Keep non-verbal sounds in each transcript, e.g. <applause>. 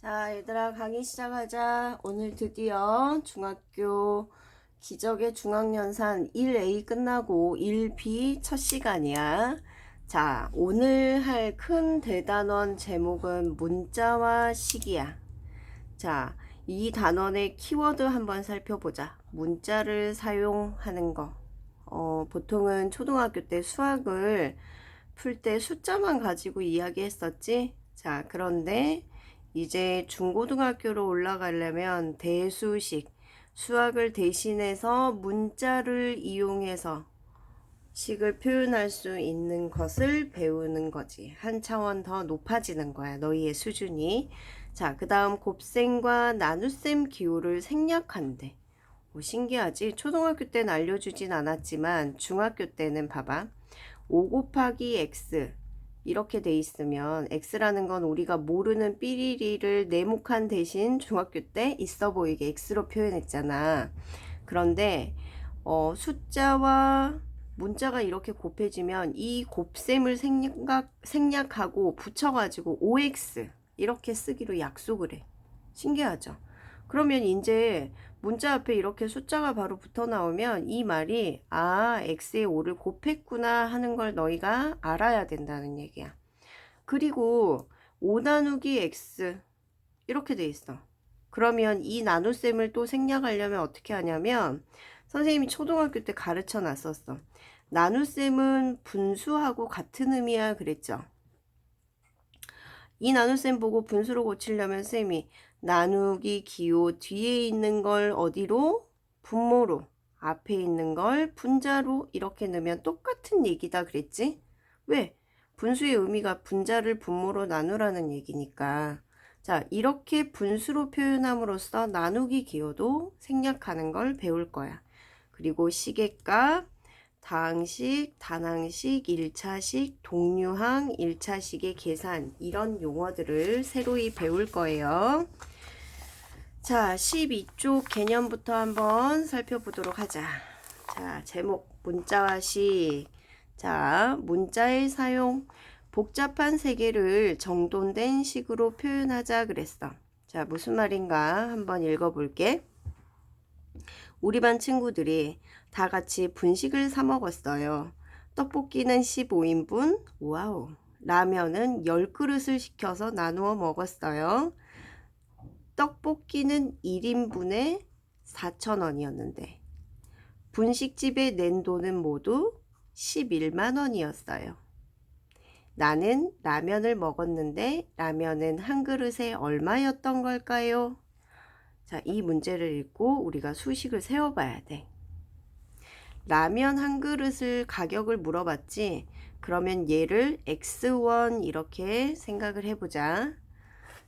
자, 얘들아, 강의 시작하자. 오늘 드디어 중학교 기적의 중학연산 1A 끝나고 1B 첫 시간이야. 자, 오늘 할 큰 대단원 제목은 문자와 시기야. 자, 이 단원의 키워드 한번 살펴보자. 문자를 사용하는 거. 어, 보통은 초등학교 때 수학을 풀 때 숫자만 가지고 이야기했었지? 자, 그런데 이제 중고등학교로 올라가려면 대수식, 수학을 대신해서 문자를 이용해서 식을 표현할 수 있는 것을 배우는 거지. 한 차원 더 높아지는 거야. 너희의 수준이. 자, 그 다음 곱셈과 나눗셈 기호를 생략한대. 오, 신기하지? 초등학교 때는 알려주진 않았지만 중학교 때는 봐봐. 5 곱하기 x 이렇게 돼 있으면 x라는 건 우리가 모르는 삐리리를 네모칸 대신 중학교 때 있어 보이게 x로 표현했잖아. 그런데 어, 숫자와 문자가 이렇게 곱해지면 이 곱셈을 생략, 생략하고 붙여가지고 5x 이렇게 쓰기로 약속을 해. 신기하죠? 그러면 이제 문자 앞에 이렇게 숫자가 바로 붙어 나오면 이 말이 아 x에 5를 곱했구나 하는 걸 너희가 알아야 된다는 얘기야. 그리고 5 나누기 x 이렇게 돼 있어. 그러면 이 나눗셈을 또 생략하려면 어떻게 하냐면 선생님이 초등학교 때 가르쳐 놨었어. 나눗셈은 분수하고 같은 의미야 그랬죠. 이 나눗셈 보고 분수로 고치려면 쌤이 나누기 기호 뒤에 있는 걸 어디로? 분모로. 앞에 있는 걸 분자로 이렇게 넣으면 똑같은 얘기다 그랬지? 왜? 분수의 의미가 분자를 분모로 나누라는 얘기니까. 자, 이렇게 분수로 표현함으로써 나누기 기호도 생략하는 걸 배울 거야. 그리고 시계값, 다항식, 단항식, 1차식, 동류항, 1차식의 계산 이런 용어들을 새로이 배울 거예요. 자, 12쪽 개념부터 한번 살펴보도록 하자. 자, 제목 문자와 시. 자, 문자의 사용 복잡한 세계를 정돈된 식으로 표현하자 그랬어. 자, 무슨 말인가 한번 읽어볼게. 우리 반 친구들이 다 같이 분식을 사 먹었어요. 떡볶이는 15인분, 와우. 라면은 10그릇을 시켜서 나누어 먹었어요. 떡볶이는 1인분에 4,000원이었는데, 분식집에 낸 돈은 모두 11만 원이었어요. 나는 라면을 먹었는데, 라면은 한 그릇에 얼마였던 걸까요? 자, 이 문제를 읽고 우리가 수식을 세워봐야 돼. 라면 한 그릇을 가격을 물어봤지. 그러면 얘를 x1 이렇게 생각을 해보자.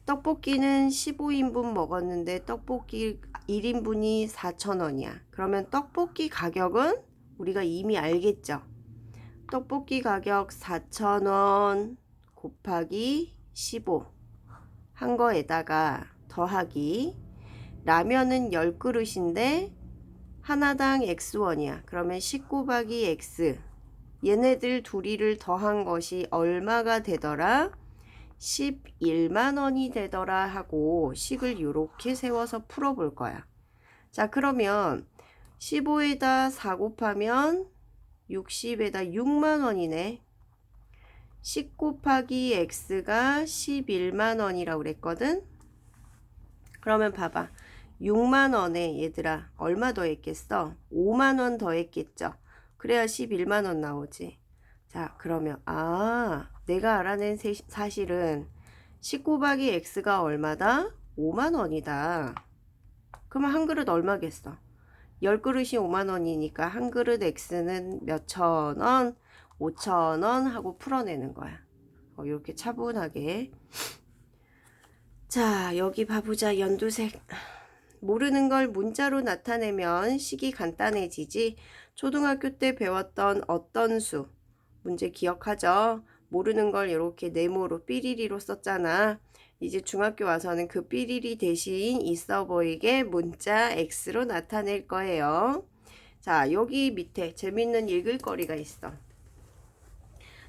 떡볶이는 15인분 먹었는데 떡볶이 1인분이 4,000원이야. 그러면 떡볶이 가격은 우리가 이미 알겠죠? 떡볶이 가격 4,000원 곱하기 15 한 거에다가 더하기 라면은 10그릇인데 하나당 x1이야. 그러면 10 곱하기 x. 얘네들 둘이를 더한 것이 얼마가 되더라? 11만 원이 되더라 하고 식을 이렇게 세워서 풀어 볼 거야. 자, 그러면 15에다 4 곱하면 60에다 6만 원이네. 10 곱하기 x가 11만 원이라고 그랬거든. 그러면 봐봐. 6만 원에 얘들아 얼마 더 했겠어? 5만 원 더 했겠죠? 그래야 11만 원 나오지. 자, 그러면 아, 내가 알아낸 세, 사실은 10 곱하기 x가 얼마다? 5만 원이다. 그러면 한 그릇 얼마겠어? 10그릇이 5만 원이니까 한 그릇 x는 몇천 원, 5천 원 하고 풀어내는 거야. 어, 이렇게 차분하게. 자, 여기 봐보자. 연두색. 모르는 걸 문자로 나타내면 식이 간단해지지. 초등학교 때 배웠던 어떤 수. 문제 기억하죠? 모르는 걸 이렇게 네모로 삐리리로 썼잖아. 이제 중학교 와서는 그 삐리리 대신 있어 보이게 문자 X로 나타낼 거예요. 자, 여기 밑에 재밌는 읽을 거리가 있어.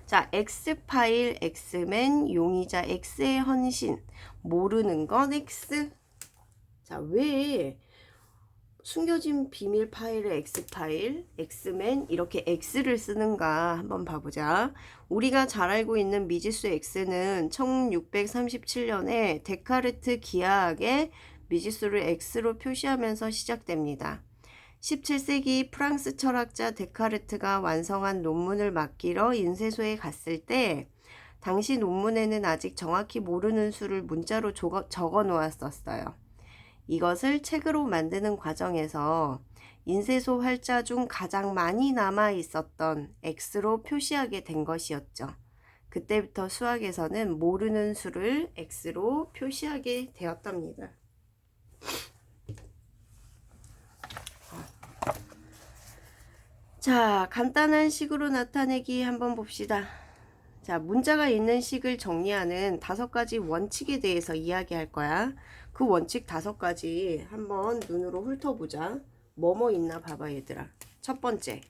자, X 파일, X맨, 용의자, X의 헌신. 모르는 건 X. 자, 왜 숨겨진 비밀 파일의 X 파일, X맨 이렇게 X를 쓰는가 한번 봐보자. 우리가 잘 알고 있는 미지수 X는 1637년에 데카르트 기하학의 미지수를 X로 표시하면서 시작됩니다. 17세기 프랑스 철학자 데카르트가 완성한 논문을 맡기러 인쇄소에 갔을 때 당시 논문에는 아직 정확히 모르는 수를 문자로 적어 놓았었어요. 이것을 책으로 만드는 과정에서 인쇄소 활자 중 가장 많이 남아 있었던 X로 표시하게 된 것이었죠. 그때부터 수학에서는 모르는 수를 X로 표시하게 되었답니다. 자, 간단한 식으로 나타내기 한번 봅시다. 자, 문자가 있는 식을 정리하는 다섯 가지 원칙에 대해서 이야기할 거야. 그 원칙 다섯 가지 한번 눈으로 훑어보자. 뭐뭐 있나 봐봐, 얘들아. 첫 번째.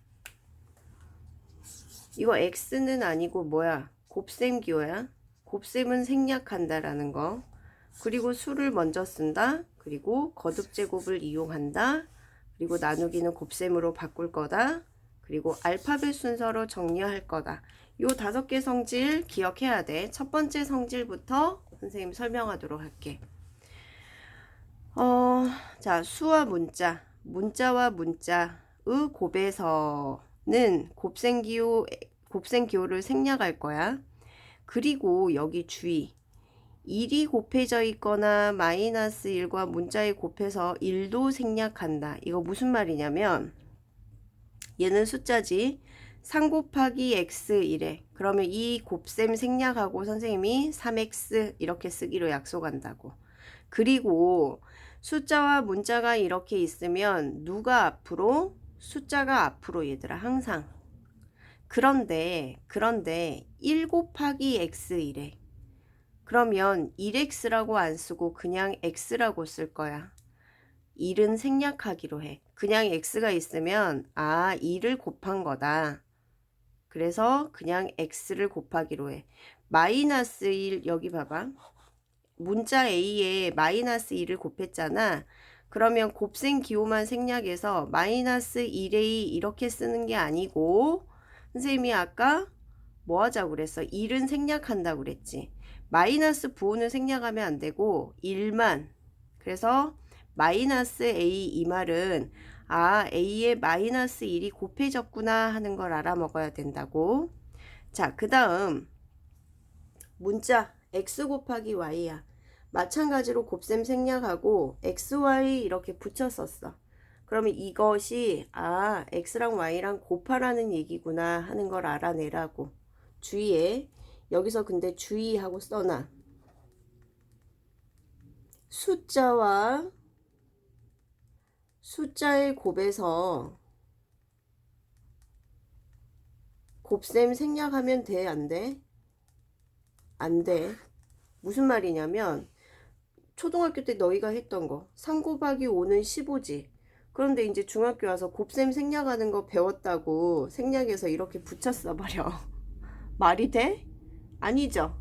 이거 X는 아니고 뭐야? 곱셈 기호야. 곱셈은 생략한다라는 거. 그리고 수를 먼저 쓴다. 그리고 거듭 제곱을 이용한다. 그리고 나누기는 곱셈으로 바꿀 거다. 그리고 알파벳 순서로 정리할 거다. 요 다섯 개 성질 기억해야 돼. 첫 번째 성질부터 선생님 설명하도록 할게. 어, 자, 수와 문자, 문자와 문자의 곱에서는 곱셈기호, 곱셈기호를 생략할 거야. 그리고 여기 주의. 1이 곱해져 있거나 마이너스 1과 문자의 곱해서 1도 생략한다. 이거 무슨 말이냐면 얘는 숫자지. 3 곱하기 x 이래. 그러면 이 곱셈 생략하고 선생님이 3x 이렇게 쓰기로 약속한다고. 그리고 숫자와 문자가 이렇게 있으면 누가 앞으로? 숫자가 앞으로 얘들아 항상. 그런데 그런데 1 곱하기 x 이래. 그러면 1x라고 안 쓰고 그냥 x라고 쓸 거야. 1은 생략하기로 해. 그냥 x가 있으면 아 2를 곱한 거다. 그래서 그냥 x를 곱하기로 해. 마이너스 1 여기 봐봐. 문자 a에 마이너스 2를 곱했잖아. 그러면 곱셈 기호만 생략해서 마이너스 1a 이렇게 쓰는 게 아니고 선생님이 아까 뭐 하자고 그랬어? 1은 생략한다고 그랬지. 마이너스 부호는 생략하면 안 되고 1만 그래서 마이너스 a 이 말은 아 a에 마이너스 1이 곱해졌구나 하는 걸 알아먹어야 된다고 자 그 다음 문자 x 곱하기 y야 마찬가지로 곱셈 생략하고 xy 이렇게 붙였었어 그러면 이것이 아 x랑 y랑 곱하라는 얘기구나 하는 걸 알아내라고 주의해 여기서 근데 주의하고 써놔 숫자와 숫자의 곱에서 곱셈 생략하면 돼? 안 돼? 안 돼. 무슨 말이냐면 초등학교 때 너희가 했던 거 3 곱하기 5는 15지. 그런데 이제 중학교 와서 곱셈 생략하는 거 배웠다고 생략해서 이렇게 붙였어 버려. <laughs> 말이 돼? 아니죠.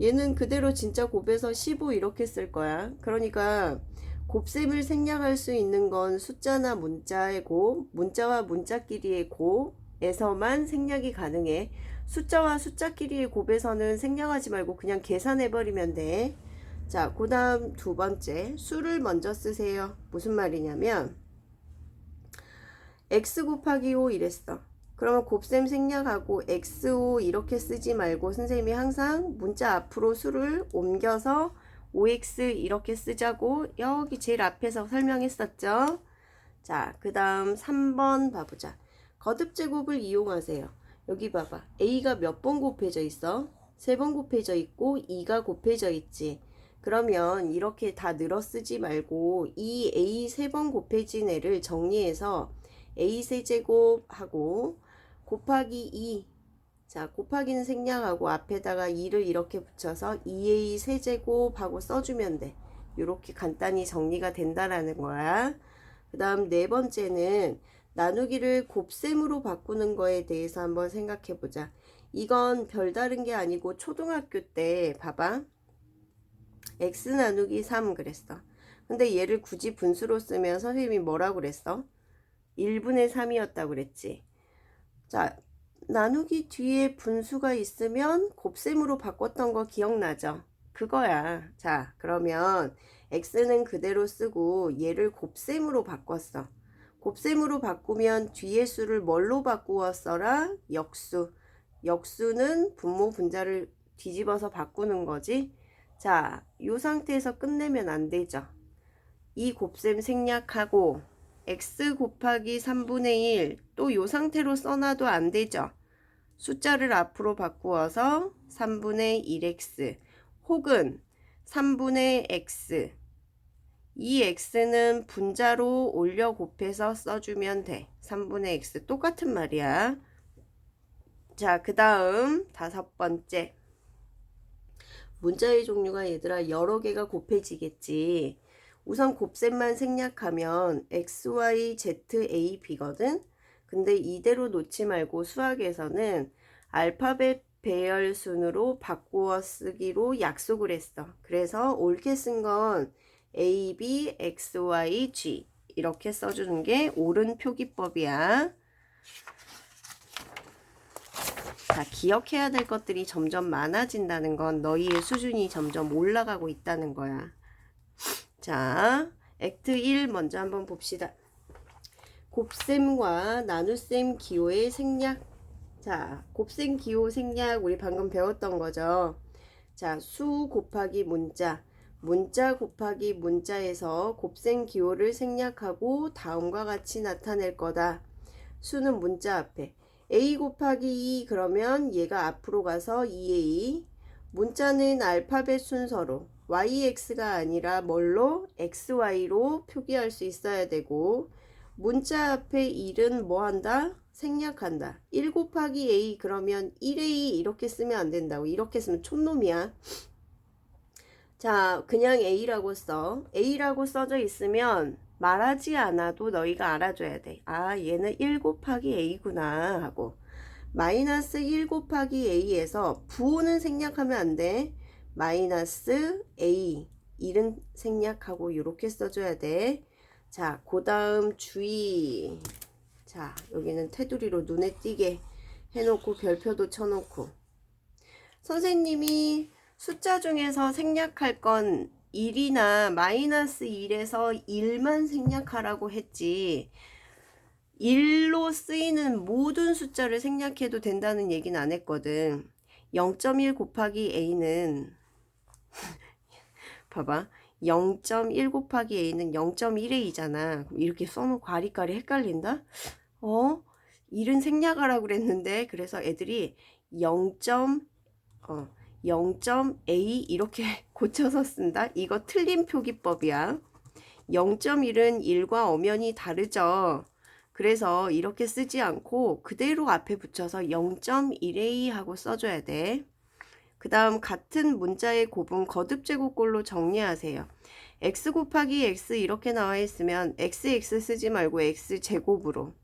얘는 그대로 진짜 곱해서 15 이렇게 쓸 거야. 그러니까 곱셈을 생략할 수 있는 건 숫자나 문자의 곱, 문자와 문자끼리의 곱에서만 생략이 가능해. 숫자와 숫자끼리의 곱에서는 생략하지 말고 그냥 계산해버리면 돼. 자, 그 다음 두 번째. 수를 먼저 쓰세요. 무슨 말이냐면, x 곱하기 5 이랬어. 그러면 곱셈 생략하고 x5 이렇게 쓰지 말고 선생님이 항상 문자 앞으로 수를 옮겨서 5x 이렇게 쓰자고 여기 제일 앞에서 설명했었죠. 자, 그 다음 3번 봐보자. 거듭제곱을 이용하세요. 여기 봐봐. a가 몇 번 곱해져 있어? 세 번 곱해져 있고 2가 곱해져 있지. 그러면 이렇게 다 늘어 쓰지 말고 이 a 세번 곱해진 애를 정리해서 a 세제곱하고 곱하기 2 자, 곱하기는 생략하고 앞에다가 2를 이렇게 붙여서 2a 세제곱하고 써주면 돼. 이렇게 간단히 정리가 된다라는 거야. 그 다음 네 번째는 나누기를 곱셈으로 바꾸는 거에 대해서 한번 생각해 보자. 이건 별다른 게 아니고 초등학교 때 봐봐. X 나누기 3 그랬어. 근데 얘를 굳이 분수로 쓰면 선생님이 뭐라고 그랬어? 1분의 3이었다고 그랬지. 자, 나누기 뒤에 분수가 있으면 곱셈으로 바꿨던 거 기억나죠? 그거야. 자, 그러면 x는 그대로 쓰고 얘를 곱셈으로 바꿨어. 곱셈으로 바꾸면 뒤에 수를 뭘로 바꾸어 써라? 역수. 역수는 분모 분자를 뒤집어서 바꾸는 거지. 자, 이 상태에서 끝내면 안 되죠. 이 곱셈 생략하고 x 곱하기 3분의 1 또 이 상태로 써놔도 안 되죠. 숫자를 앞으로 바꾸어서 3분의 1x 혹은 3분의 x 이 x는 분자로 올려 곱해서 써주면 돼. 3분의 x 똑같은 말이야. 자, 그 다음 다섯 번째. 문자의 종류가 얘들아 여러 개가 곱해지겠지. 우선 곱셈만 생략하면 x, y, z, a, b거든. 근데 이대로 놓지 말고 수학에서는 알파벳 배열 순으로 바꾸어 쓰기로 약속을 했어. 그래서 옳게 쓴 건 a, b, x, y, g 이렇게 써주는 게 옳은 표기법이야. 자, 기억해야 될 것들이 점점 많아진다는 건 너희의 수준이 점점 올라가고 있다는 거야. 자, 액트 1 먼저 한번 봅시다. 곱셈과 나눗셈 기호의 생략. 자, 곱셈 기호 생략 우리 방금 배웠던 거죠. 자, 수 곱하기 문자. 문자 곱하기 문자에서 곱셈 기호를 생략하고 다음과 같이 나타낼 거다. 수는 문자 앞에. A 곱하기 2 그러면 얘가 앞으로 가서 2a. 문자는 알파벳 순서로 yx가 아니라 뭘로 xy로 표기할 수 있어야 되고 문자 앞에 1은 뭐 한다? 생략한다. 1 곱하기 a 그러면 1a 이렇게 쓰면 안 된다고. 이렇게 쓰면 촌놈이야. 자, 그냥 a라고 써. a라고 써져 있으면 말하지 않아도 너희가 알아줘야 돼. 아, 얘는 1 곱하기 a구나 하고. 마이너스 1 곱하기 a에서 부호는 생략하면 안 돼. 마이너스 a 1은 생략하고 이렇게 써줘야 돼. 자, 그 다음 주의. 자, 여기는 테두리로 눈에 띄게 해놓고 별표도 쳐놓고. 선생님이 숫자 중에서 생략할 건 1이나 마이너스 1에서 1만 생략하라고 했지. 1로 쓰이는 모든 숫자를 생략해도 된다는 얘기는 안 했거든. 0.1 곱하기 a는 <laughs> 봐봐. 0.1 곱하기 a는 0.1a잖아. 이렇게 써놓고 아리까리 헷갈린다? 어? 1은 생략하라고 그랬는데 그래서 애들이 0. 어, 0.a 이렇게 고쳐서 쓴다. 이거 틀린 표기법이야. 0.1은 1과 엄연히 다르죠. 그래서 이렇게 쓰지 않고 그대로 앞에 붙여서 0.1a 하고 써줘야 돼. 그 다음 같은 문자의 곱은 거듭 제곱꼴로 정리하세요. x 곱하기 x 이렇게 나와 있으면 xx 쓰지 말고 x 제곱으로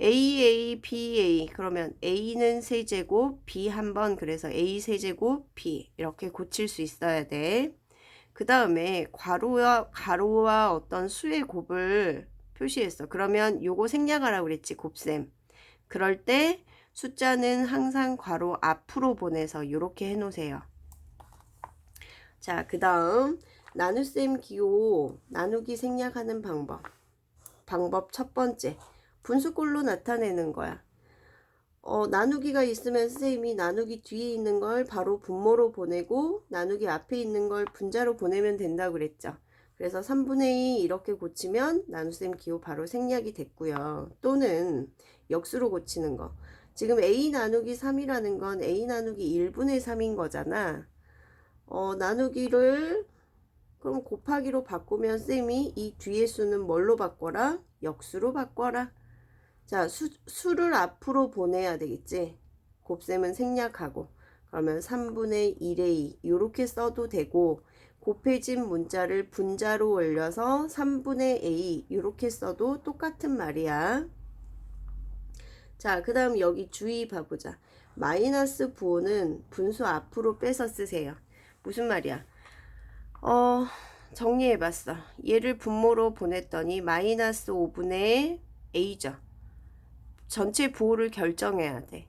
a a b a 그러면 a는 세제곱 b 한번 그래서 a 세제곱 b 이렇게 고칠 수 있어야 돼. 그 다음에 괄호와 가로와 어떤 수의 곱을 표시했어. 그러면 요거 생략하라고 그랬지 곱셈. 그럴 때 숫자는 항상 괄호 앞으로 보내서 이렇게 해놓으세요. 자, 그 다음 나눗셈 기호 나누기 생략하는 방법. 방법 첫 번째. 분수꼴로 나타내는 거야. 어, 나누기가 있으면 선생님이 나누기 뒤에 있는 걸 바로 분모로 보내고 나누기 앞에 있는 걸 분자로 보내면 된다고 그랬죠. 그래서 3분의 2 이렇게 고치면 나눗셈 기호 바로 생략이 됐고요. 또는 역수로 고치는 거. 지금 a 나누기 3이라는 건 a 나누기 1분의 3인 거잖아. 어, 나누기를 그럼 곱하기로 바꾸면 쌤이 이 뒤에 수는 뭘로 바꿔라? 역수로 바꿔라. 자, 수, 수를 앞으로 보내야 되겠지. 곱셈은 생략하고. 그러면 3분의 1의 2 이렇게 써도 되고 곱해진 문자를 분자로 올려서 3분의 a 이렇게 써도 똑같은 말이야. 자, 그 다음 여기 주의 봐보자. 마이너스 부호는 분수 앞으로 빼서 쓰세요. 무슨 말이야? 어, 정리해봤어. 얘를 분모로 보냈더니 마이너스 5분의 a죠. 전체 부호를 결정해야 돼.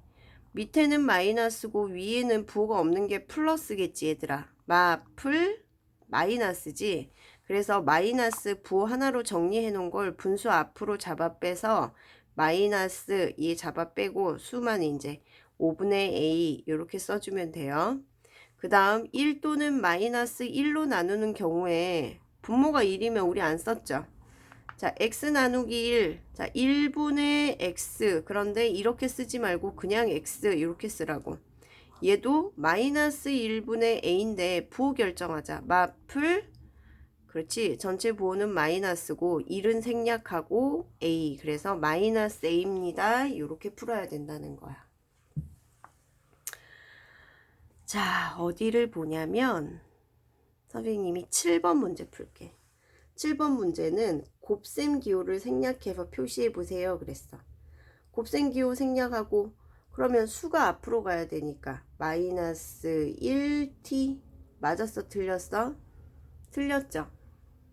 밑에는 마이너스고 위에는 부호가 없는 게 플러스겠지 얘들아. 마플 마이너스지. 그래서 마이너스 부호 하나로 정리해 놓은 걸 분수 앞으로 잡아 빼서 마이너스 얘 잡아 빼고 수만 이제 5분의 a 이렇게 써주면 돼요. 그 다음 1 또는 마이너스 1로 나누는 경우에 분모가 1이면 우리 안 썼죠. 자, x 나누기 1. 자, 1분의 x. 그런데 이렇게 쓰지 말고 그냥 x 이렇게 쓰라고. 얘도 마이너스 1분의 a인데 부호 결정하자. 마플 그렇지. 전체 부호는 마이너스고 1은 생략하고 a. 그래서 마이너스 a입니다. 이렇게 풀어야 된다는 거야. 자, 어디를 보냐면 선생님이 7번 문제 풀게. 7번 문제는 곱셈 기호를 생략해서 표시해 보세요. 그랬어. 곱셈 기호 생략하고 그러면 수가 앞으로 가야 되니까 마이너스 1t 맞았어? 틀렸어? 틀렸죠?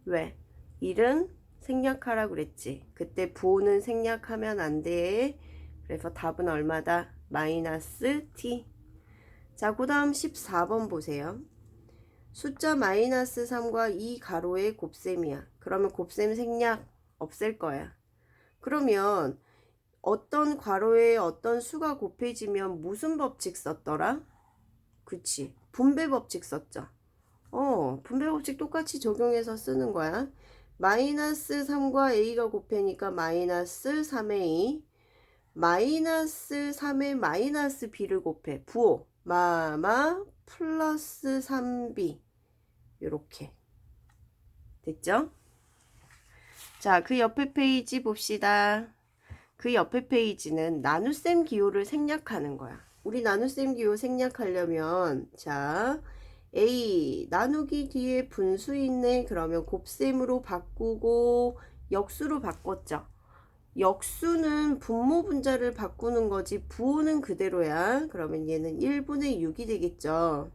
왜? 1은 생략하라 그랬지. 그때 부호는 생략하면 안 돼. 그래서 답은 얼마다? 마이너스 t. 자, 그 다음 14번 보세요. 숫자 마이너스 3과 이 가로의 곱셈이야. 그러면 곱셈 생략 없앨 거야. 그러면 어떤 괄호에 어떤 수가 곱해지면 무슨 법칙 썼더라? 그치. 분배 법칙 썼죠. 어, 분배 법칙 똑같이 적용해서 쓰는 거야. 마이너스 3과 a가 곱해니까 마이너스 3a. 마이너스 3에 마이너스 b를 곱해. 부호. 마마 플러스 3b. 요렇게. 됐죠? 자, 그 옆에 페이지 봅시다. 그 옆에 페이지는 나눗셈 기호를 생략하는 거야. 우리 나눗셈 기호 생략하려면 자 a 나누기 뒤에 분수 있네. 그러면 곱셈으로 바꾸고 역수로 바꿨죠. 역수는 분모 분자를 바꾸는 거지 부호는 그대로야. 그러면 얘는 1분의 6이 되겠죠.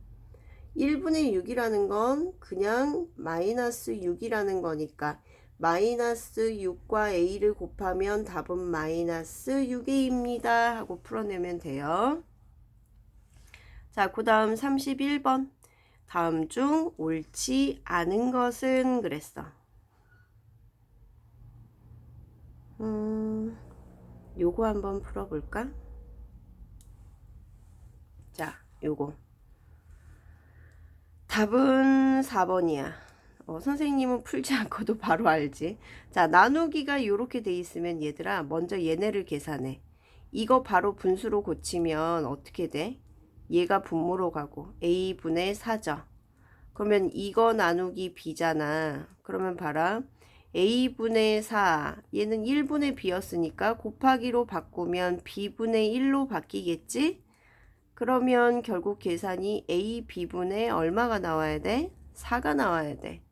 1분의 6이라는 건 그냥 마이너스 6이라는 거니까 마이너스 6과 a를 곱하면 답은 마이너스 6a입니다 하고 풀어내면 돼요. 자, 그 다음 31번. 다음 중 옳지 않은 것은 그랬어. 음, 요거 한번 풀어볼까? 자, 요거. 답은 4번이야. 어, 선생님은 풀지 않고도 바로 알지. 자, 나누기가 이렇게 돼 있으면 얘들아, 먼저 얘네를 계산해. 이거 바로 분수로 고치면 어떻게 돼? 얘가 분모로 가고 a분의 4죠. 그러면 이거 나누기 b잖아. 그러면 봐라. a분의 4 얘는 1분의 b였으니까 곱하기로 바꾸면 b분의 1로 바뀌겠지? 그러면 결국 계산이 a b분의 얼마가 나와야 돼? 4가 나와야 돼.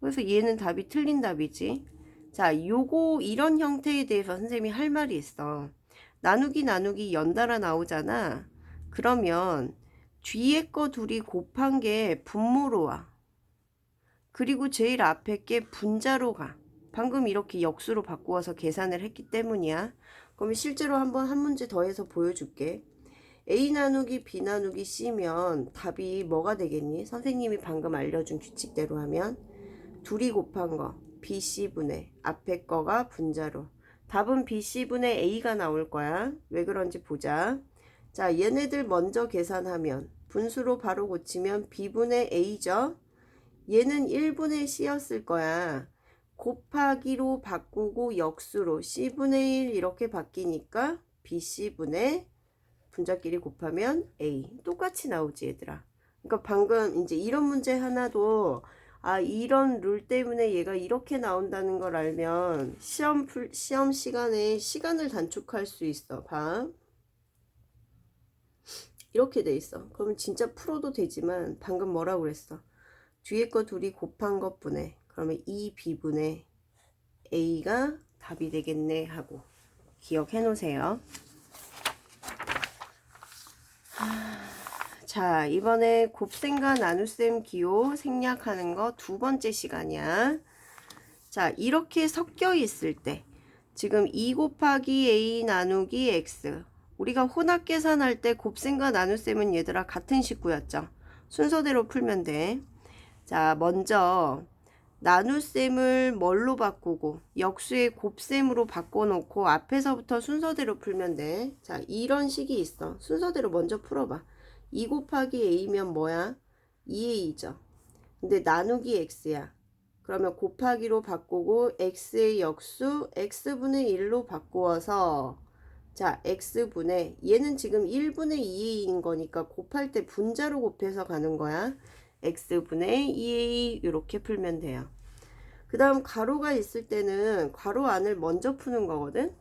그래서 얘는 답이 틀린 답이지. 자, 요거 이런 형태에 대해서 선생님이 할 말이 있어. 나누기 나누기 연달아 나오잖아. 그러면 뒤에 거 둘이 곱한 게 분모로 와. 그리고 제일 앞에 게 분자로 가. 방금 이렇게 역수로 바꾸어서 계산을 했기 때문이야. 그러면 실제로 한번 한 문제 더 해서 보여줄게. A 나누기 B 나누기 C면 답이 뭐가 되겠니? 선생님이 방금 알려준 규칙대로 하면 둘이 곱한 거 BC분의 앞에 거가 분자로 답은 BC분의 A가 나올 거야. 왜 그런지 보자. 자 얘네들 먼저 계산하면 분수로 바로 고치면 B분의 A죠. 얘는 1분의 C였을 거야. 곱하기로 바꾸고 역수로 C분의 1 이렇게 바뀌니까 BC분의 분자끼리 곱하면 A 똑같이 나오지 얘들아. 그러니까 방금 이제 이런 문제 하나도 아 이런 룰 때문에 얘가 이렇게 나온다는 걸 알면 시험 풀 시험 시간에 시간을 단축할 수 있어. 봐. 이렇게 돼 있어. 그러면 진짜 풀어도 되지만 방금 뭐라고 그랬어? 뒤에 거 둘이 곱한 것분에 그러면 2b분의 a가 답이 되겠네 하고 기억해 놓으세요. 자, 이번에 곱셈과 나눗셈 기호 생략하는 거 두 번째 시간이야. 자, 이렇게 섞여 있을 때 지금 2 곱하기 a 나누기 x 우리가 혼합 계산할 때 곱셈과 나눗셈은 얘들아 같은 식구였죠. 순서대로 풀면 돼. 자, 먼저 나눗셈을 뭘로 바꾸고 역수의 곱셈으로 바꿔놓고 앞에서부터 순서대로 풀면 돼. 자, 이런 식이 있어. 순서대로 먼저 풀어봐. 2 곱하기 a면 뭐야? 2a죠. 근데 나누기 x야. 그러면 곱하기로 바꾸고 x의 역수 x분의 1로 바꾸어서 자 x분의 얘는 지금 1분의 2a인 거니까 곱할 때 분자로 곱해서 가는 거야. x분의 2a 이렇게 풀면 돼요. 그 다음 가로가 있을 때는 괄호 안을 먼저 푸는 거거든.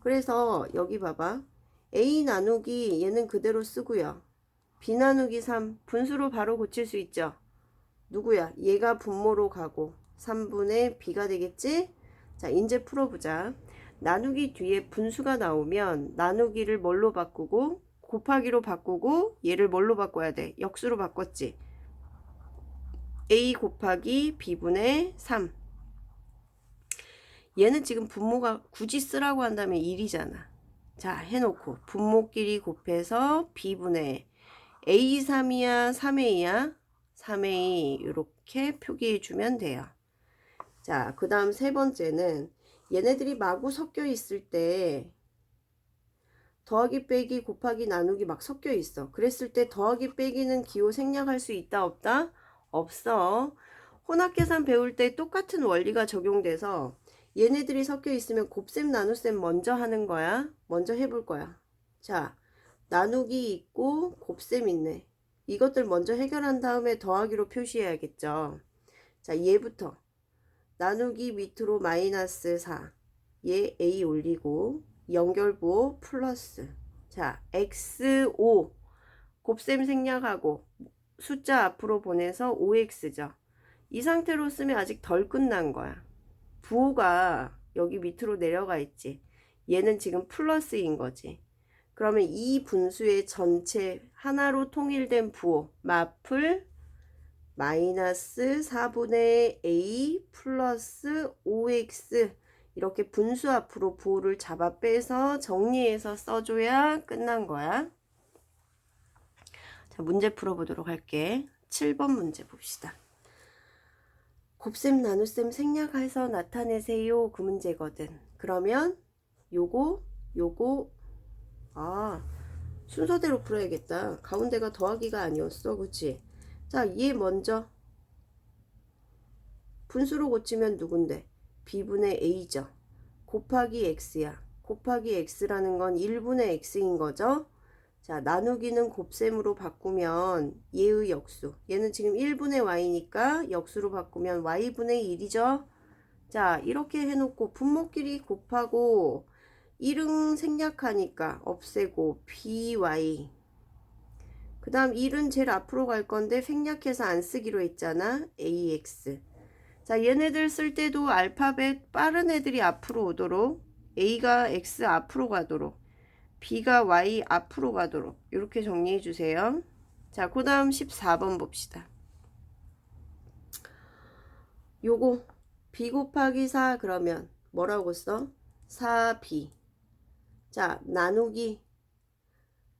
그래서 여기 봐봐. a 나누기 얘는 그대로 쓰고요. B 나누기 3 분수로 바로 고칠 수 있죠. 누구야? 얘가 분모로 가고 3분의 b가 되겠지? 자, 이제 풀어보자. 나누기 뒤에 분수가 나오면 나누기를 뭘로 바꾸고 곱하기로 바꾸고 얘를 뭘로 바꿔야 돼? 역수로 바꿨지. a 곱하기 b분의 3. 얘는 지금 분모가 굳이 쓰라고 한다면 1이잖아. 자, 해놓고 분모끼리 곱해서 b분의 a3이야 3a야 3a 이렇게 표기해 주면 돼요. 자, 그 다음 세 번째는 얘네들이 마구 섞여 있을 때 더하기 빼기 곱하기 나누기 막 섞여 있어. 그랬을 때 더하기 빼기는 기호 생략할 수 있다 없다? 없어. 혼합 계산 배울 때 똑같은 원리가 적용돼서 얘네들이 섞여 있으면 곱셈 나눗셈 먼저 하는 거야. 먼저 해볼 거야. 자, 나누기 있고 곱셈 있네. 이것들 먼저 해결한 다음에 더하기로 표시해야겠죠. 자, 얘부터 나누기 밑으로 마이너스 4. 얘 a 올리고 연결부 플러스. 자, x5 곱셈 생략하고 숫자 앞으로 보내서 5x죠. 이 상태로 쓰면 아직 덜 끝난 거야. 부호가 여기 밑으로 내려가 있지. 얘는 지금 플러스인 거지. 그러면 이 분수의 전체 하나로 통일된 부호 마플 마이너스 4분의 a 플러스 5x 이렇게 분수 앞으로 부호를 잡아 빼서 정리해서 써줘야 끝난 거야. 자, 문제 풀어보도록 할게. 7번 문제 봅시다. 곱셈 나눗셈 생략해서 나타내세요. 그 문제거든. 그러면 요거, 요거, 아, 순서대로 풀어야겠다. 가운데가 더하기가 아니었어. 그치? 자, 얘 먼저. 분수로 고치면 누군데? b분의 a죠. 곱하기 x야. 곱하기 x라는 건 1분의 x인 거죠. 자, 나누기는 곱셈으로 바꾸면 얘의 역수. 얘는 지금 1분의 y니까 역수로 바꾸면 y분의 1이죠. 자, 이렇게 해놓고 분모끼리 곱하고 1은 생략하니까 없애고 by 그 다음 1은 제일 앞으로 갈 건데 생략해서 안 쓰기로 했잖아. ax 자 얘네들 쓸 때도 알파벳 빠른 애들이 앞으로 오도록 a가 x 앞으로 가도록 b가 y 앞으로 가도록 이렇게 정리해 주세요. 자, 그 다음 14번 봅시다. 요거 b 곱하기 4 그러면 뭐라고 써? 4b 자, 나누기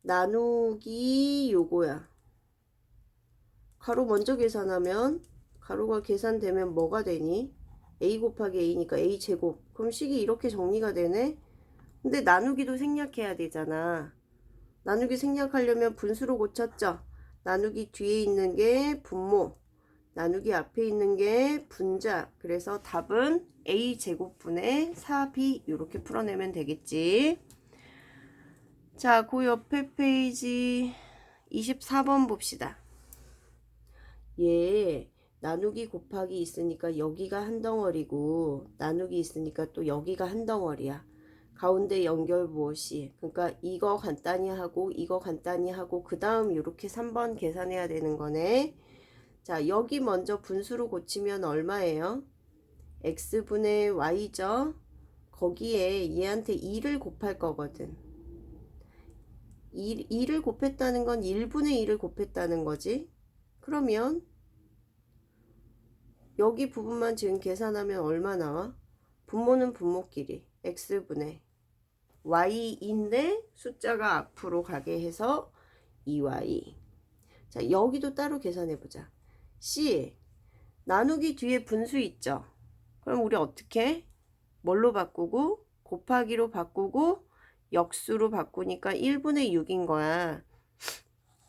나누기 요거야. 가로 먼저 계산하면 가로가 계산되면 뭐가 되니? a 곱하기 a니까 a 제곱. 그럼 식이 이렇게 정리가 되네. 근데 나누기도 생략해야 되잖아. 나누기 생략하려면 분수로 고쳤죠. 나누기 뒤에 있는 게 분모. 나누기 앞에 있는 게 분자. 그래서 답은 a 제곱분의 4b 이렇게 풀어내면 되겠지. 자, 그 옆에 페이지 24번 봅시다. 얘 나누기 곱하기 있으니까 여기가 한 덩어리고 나누기 있으니까 또 여기가 한 덩어리야. 가운데 연결 무엇이? 그러니까 이거 간단히 하고 이거 간단히 하고 그 다음 이렇게 3번 계산해야 되는 거네. 자 여기 먼저 분수로 고치면 얼마예요? x분의 y죠? 거기에 얘한테 2를 곱할 거거든 2, 2를 곱했다는 건 1분의 1을 곱했다는 거지. 그러면 여기 부분만 지금 계산하면 얼마 나와? 분모는 분모끼리 x분의 y인데 숫자가 앞으로 가게 해서 2y. 자, 여기도 따로 계산해 보자. c 나누기 뒤에 분수 있죠? 그럼 우리 어떻게? 뭘로 바꾸고 곱하기로 바꾸고 역수로 바꾸니까 1분의 6인 거야.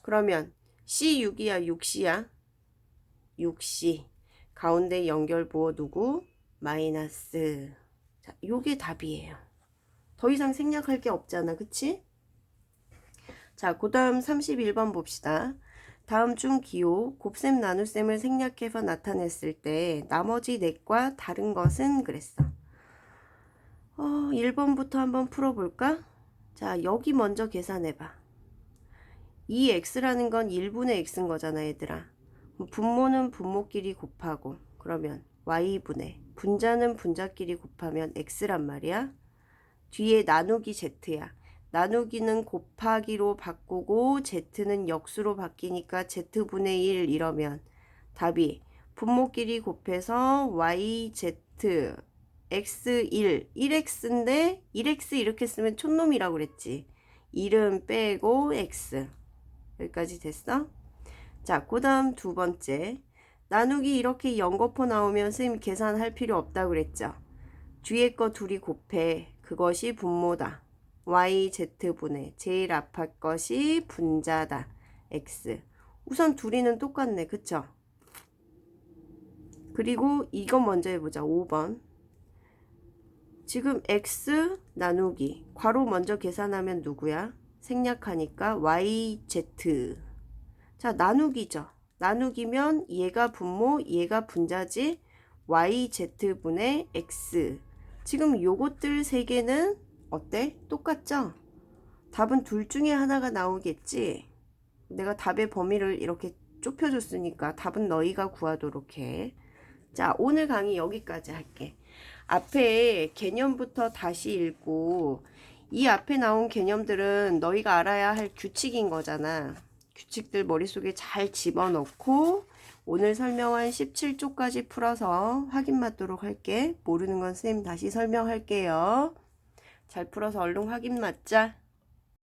그러면 C 6이야, 6C야? 6C. 가운데 연결 부호 누구? 마이너스. 자, 요게 답이에요. 더 이상 생략할 게 없잖아. 그치? 자, 그 다음 31번 봅시다. 다음 중 기호 곱셈 나눗셈을 생략해서 나타냈을 때 나머지 넷과 다른 것은 그랬어. 어, 1번부터 한번 풀어볼까? 자, 여기 먼저 계산해봐. 이 x라는 건 1분의 x인 거잖아, 얘들아. 분모는 분모끼리 곱하고, 그러면 y분의, 분자는 분자끼리 곱하면 x란 말이야. 뒤에 나누기 z야. 나누기는 곱하기로 바꾸고 z는 역수로 바뀌니까 z분의 1 이러면 답이 분모끼리 곱해서 yz x1 1x인데 1x 이렇게 쓰면 촌놈이라고 그랬지. 1은 빼고 x. 여기까지 됐어? 자, 그 다음 두 번째. 나누기 이렇게 연거포 나오면 선생님 계산할 필요 없다 그랬죠. 뒤에 거 둘이 곱해. 그것이 분모다. Yz분의 제일 앞할 것이 분자다. X. 우선 둘이는 똑같네. 그쵸? 그리고 이거 먼저 해보자. 5번 지금 x 나누기 괄호 먼저 계산하면 누구야? 생략하니까 yz 자 나누기죠 나누기면 얘가 분모 얘가 분자지 yz분의 x 지금 요것들 세 개는 어때? 똑같죠? 답은 둘 중에 하나가 나오겠지 내가 답의 범위를 이렇게 좁혀줬으니까 답은 너희가 구하도록 해. 자, 오늘 강의 여기까지 할게. 앞에 개념부터 다시 읽고 이 앞에 나온 개념들은 너희가 알아야 할 규칙인 거잖아. 규칙들 머릿속에 잘 집어넣고 오늘 설명한 17조까지 풀어서 확인 맞도록 할게. 모르는 건 선생님 다시 설명할게요. 잘 풀어서 얼른 확인 맞자.